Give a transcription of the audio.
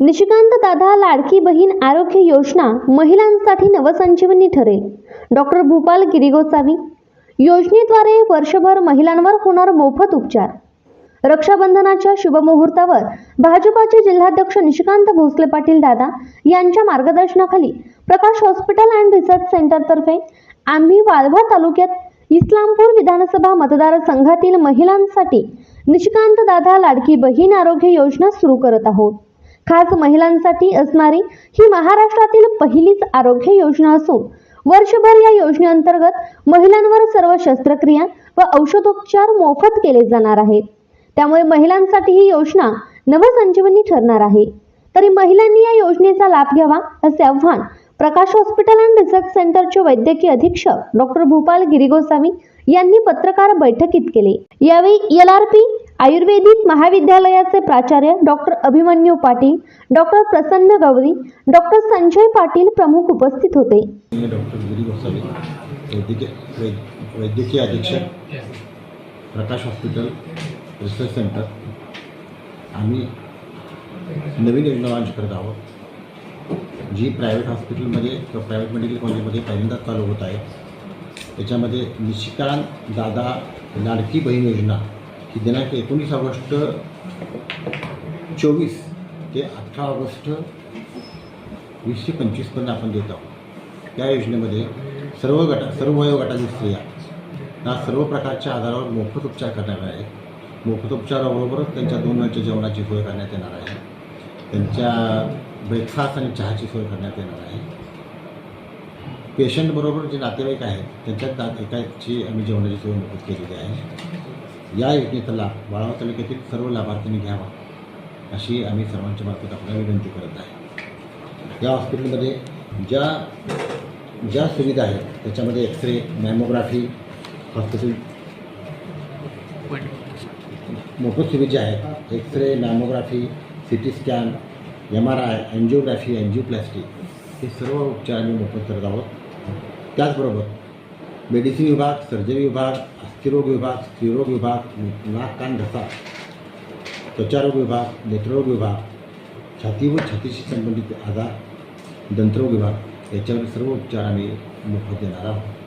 निशिकांत दादा लाडकी बहीण आरोग्य योजना महिलांसाठी नवसंजीवनी ठरेल डॉक्टर भूपाल गिरीगोसावी योजनेद्वारे वर्षभर महिलांवर होणार मोफत उपचार. रक्षाबंधनाच्या शुभमुहूर्तावर भाजपाचे जिल्हाध्यक्ष निशिकांत भोसले पाटील दादा यांच्या मार्गदर्शनाखाली प्रकाश हॉस्पिटल अँड रिसर्च सेंटरतर्फे आम्ही वाळवा तालुक्यात इस्लामपूर विधानसभा मतदारसंघातील महिलांसाठी निशिकांत दादा लाडकी बहीण आरोग्य योजना सुरू करत आहोत. खास महिलांसाठी असणारी ही महाराष्ट्रातील पहिलीच आरोग्य योजना असून वर्षभर या योजनेअंतर्गत महिलांवर सर्व शस्त्रक्रिया व औषधोपचार मोफत केले जाणार आहेत. त्यामुळे महिलांसाठी ही योजना नवसंजीवनी ठरणार आहे. तरी महिलांनी या योजनेचा लाभ घ्यावा असे आव्हान प्रकाश हॉस्पिटल अँड रिसर्च सेंटरचे वैद्यकीय अधीक्षक डॉक्टर भूपाल गिरीगोसावी यांनी पत्रकार बैठकीत केले. यावेळी एल आर पी आयुर्वेदिक महाविद्यालयाचे प्राचार्य doctor Abhimanyu Patil doctor Prasanna Gawari doctor Sanjay Patil प्रमुख उपस्थित होते. वैद्यकीय अधीक्षक प्रकाश हॉस्पिटल रिसर्च सेंटर आम्ही नवीन योजना लॉन्च करत आहोत. जी प्रायव्हेट हॉस्पिटलमध्ये किंवा प्रायव्हेट मेडिकल कॉलेजमध्ये पहिल्यांदाच चालू होत आहे त्याच्यामध्ये निशिकांत दादा लाडकी बहीण योजना ही दिनांक एकोणीस ऑगस्ट चोवीस ते अठरा ऑगस्ट वीसशे पंचवीसपर्यंत आपण देत आहोत. त्या योजनेमध्ये सर्व गटा सर्व वयोगटातील स्त्रिया या सर्व प्रकारच्या आधारावर मोफत उपचार करणार आहेत. मोफत उपचाराबरोबरच त्यांच्या दोन वेळच्या जेवणाची सोय करण्यात येणार आहे. त्यांच्या ब्रेकफास्ट आणि चहाची सोय करण्यात येणार आहे. पेशंटबरोबर जे नातेवाईक आहेत त्यांच्यात एकाची आम्ही जेवणाची सोय मोफत केलेली आहे. या योजनेचा लाभ बाळावा तालुक्यातील सर्व लाभार्थ्यांनी घ्यावा अशी आम्ही सर्वांच्या मार्फत आपल्याला विनंती करत आहे. या हॉस्पिटलमध्ये ज्या ज्या सुविधा आहेत त्याच्यामध्ये एक्सरे मॅमोग्राफी हॉस्पिटल मोफत सुविधा आहेत x-ray mammography C T scan M R I angiography angioplasty हे सर्व उपचार आम्ही मोफत करत आहोत. त्याचबरोबर मेडिसिन विभाग सर्जरी विभाग अस्थिरोग विभाग स्त्रीरोग विभाग नाक कान घसा त्वचारोग विभाग नेत्ररोग विभाग छाती व छातीशी संबंधित आजार दंतरोग विभाग याच्यावर सर्व उपचार आम्ही मोफत देणार आहोत.